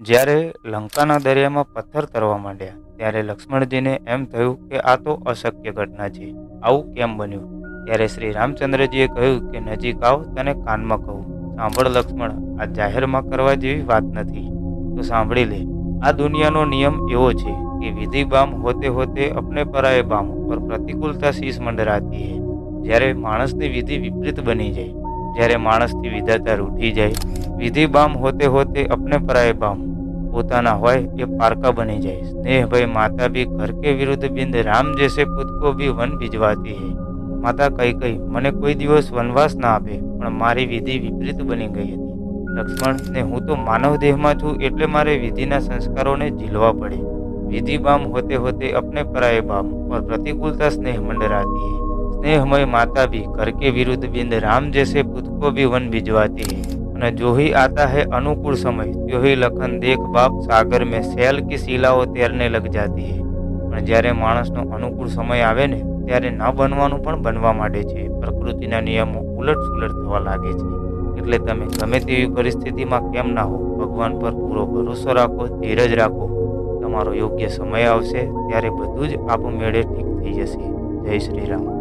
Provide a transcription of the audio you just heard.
જ્યારે લંકાના દરિયામાં પથ્થર તરવા માંડ્યા, ત્યારે લક્ષ્મણજીને એમ થયું કે આ તો અશક્ય ઘટના છે. આવું કેમ બન્યું? ત્યારે શ્રી રામચંદ્રજીએ કહ્યું કે નજીક આવ, તને કાનમાં કહું. સાંભળ લક્ષ્મણ, આ જાહેરમાં કરવા જેવી વાત નથી. તો સાંભળી લે, આ દુનિયાનો નિયમ એવો છે કે વિધિ બામ હોતે હોતે અપને પરાય બામ પર પ્રતિકૂળતા શીશ મંડરાતી હે. જ્યારે માણસની વિધિ વિપરીત બની જાય, જ્યારે માણસની વિધાતા રૂઠી જાય વિધિ બામ હોતે હોતે અપને પરાય બામ. પોતાના હોય એ પારકા બની જાય. સ્નેહ ભય માતા બી ઘર કે વિરુદ્ધ બિંદ રામ જૈસે પૂતકો બી વન ભિજવાતી હે. માતા કઈ કઈ મને કોઈ દિવસ વનવાસ ના આપે, પણ મારી વિધિ વિપરીત બની ગઈ હતી. લક્ષ્મણ ને હું તો માનવ દેહમાં છું એટલે મારે વિધિના સંસ્કારોને ઝીલવા પડે. વિધિ બામ હોતે હોતે અપને પરાય બામ, પર પ્રતિકૂળતા સ્નેહ મંડરાતી સ્નેહમય માતા બી ઘર કે વિરુદ્ધ બિંદ રામ જૈસે પૂતકો બી વન બીજવાતી અને જોહી આતા હૈ અનુકૂળ સમય. समय લખન દેખ બાપ સાગર મેં સેલ કે શિલાઓ તેરને લગ જાતી હે. પણ જ્યારે માણસનો અનુકૂળ સમય આવે ને, ત્યારે ન બનવાનું પણ બનવા માંડે છે. પ્રકૃતિના નિયમો ઉલટ સુલટ થવા લાગે છે. એટલે તમે ગમે તેવી પરિસ્થિતિમાં કેમ ના હો, ભગવાન પર પૂરો ભરોસો રાખો, ધીરજ રાખો. તમારો યોગ્ય સમય આવશે, ત્યારે બધું જ આપમેળે ઠીક થઈ જશે. જય શ્રી રામ.